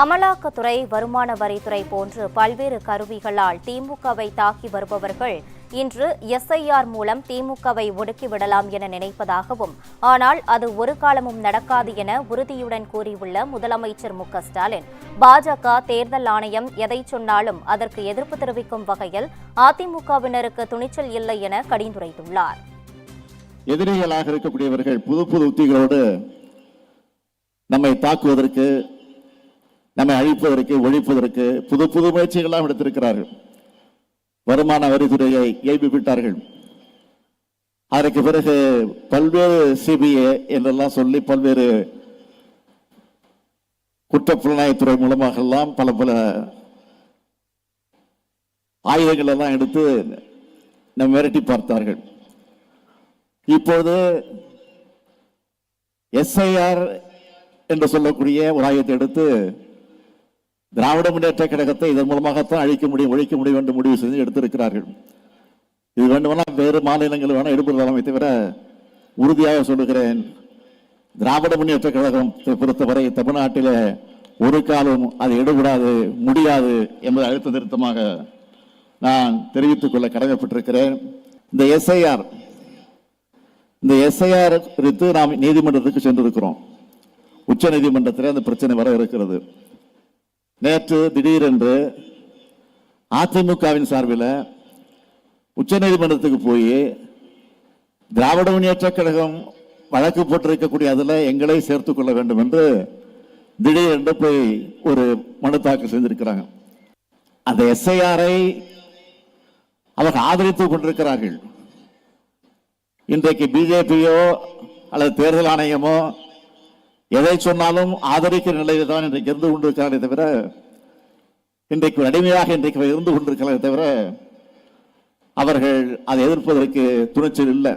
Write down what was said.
அமலாக்கத்துறை வருமான வரித்துறை போன்று பல்வேறு கருவிகளால் திமுகவை தாக்கி வருபவர்கள் இன்று எஸ்ஐஆர் மூலம் திமுகவை ஒடுக்கிவிடலாம் என நினைப்பதாகவும் ஆனால் அது ஒரு காலமும் நடக்காது என உறுதியுடன் கூறியுள்ள முதலமைச்சர் மு ஸ்டாலின். பாஜக தேர்தல் ஆணையம் எதை சொன்னாலும் அதற்கு எதிர்ப்பு தெரிவிக்கும் வகையில் அதிமுகவினருக்கு துணிச்சல் இல்லை என கடிந்துரைத்துள்ளார். எதிரிகளாக இருக்கக்கூடியவர்கள் புது புது உத்திகளோடு நம்மை தாக்குவதற்கு நம்மை அழிப்பதற்கு ஒழிப்பதற்கு புது புது முயற்சிகளாக எடுத்திருக்கிறார்கள். வருமான வரித்துறையை இயப்பிவிட்டார்கள் அதற்கு பிறகு பல்வேறு சிபிஐ என்றெல்லாம் சொல்லி பல்வேறு குற்றப்புலனாய்த்துறை மூலமாக எல்லாம் பல பல ஆயுதங்கள் எல்லாம் எடுத்து நம் மிரட்டி பார்த்தார்கள். இப்பொழுது எஸ்ஐஆர் என்று சொல்லக்கூடிய ஒரு ஆயுதத்தை எடுத்து திராவிட முன்னேற்ற கழகத்தை இதன் மூலமாகத்தான் அழிக்க முடியும் ஒழிக்க முடியும் என்று முடிவு செய்து எடுத்திருக்கிறார்கள். இது வேண்டுமானால் வேறு மாநிலங்கள் வேணால் எடுப்பதாமே தவிர உறுதியாக சொல்லுகிறேன் திராவிட முன்னேற்ற கழகத்தை பொறுத்தவரை தமிழ்நாட்டில் ஒரு காலம் அது எடுபடாது முடியாது என்பதை அழுத்த திருத்தமாக நான் தெரிவித்துக் கொள்ள கடமைப்பட்டிருக்கிறேன். இந்த எஸ்ஐஆர் இந்த எஸ்ஐஆர் குறித்து நாம் நீதிமன்றத்துக்கு சென்றிருக்கிறோம். உச்ச நீதிமன்றத்தில் அந்த பிரச்சனை வர இருக்கிறது. நேற்று திடீரென்று அதிமுகவின் சார்பில் உச்ச நீதிமன்றத்துக்கு போய் திராவிட முன்னேற்ற கழகம் வழக்கு போட்டிருக்கக்கூடிய அதில் எங்களை சேர்த்து கொள்ள வேண்டும் என்று திடீரென்று போய் ஒரு மனு தாக்கல் செய்திருக்கிறாங்க அந்த எஸ்ஐஆரை அவர்கள் ஆதரித்துக் கொண்டிருக்கிறார்கள். இன்றைக்கு பிஜேபியோ அல்லது தேர்தல் ஆணையமோ எதை சொன்னாலும் ஆதரிக்கிற நிலையில் தான் இன்றைக்கு இருந்து கொண்டிருக்கிறாரே தவிர இன்றைக்கு அடிமையாக இன்றைக்கு இருந்து கொண்டிருக்கிறாரே தவிர அவர்கள் அதை எதிர்ப்பதற்கு துணிச்சல் இல்லை.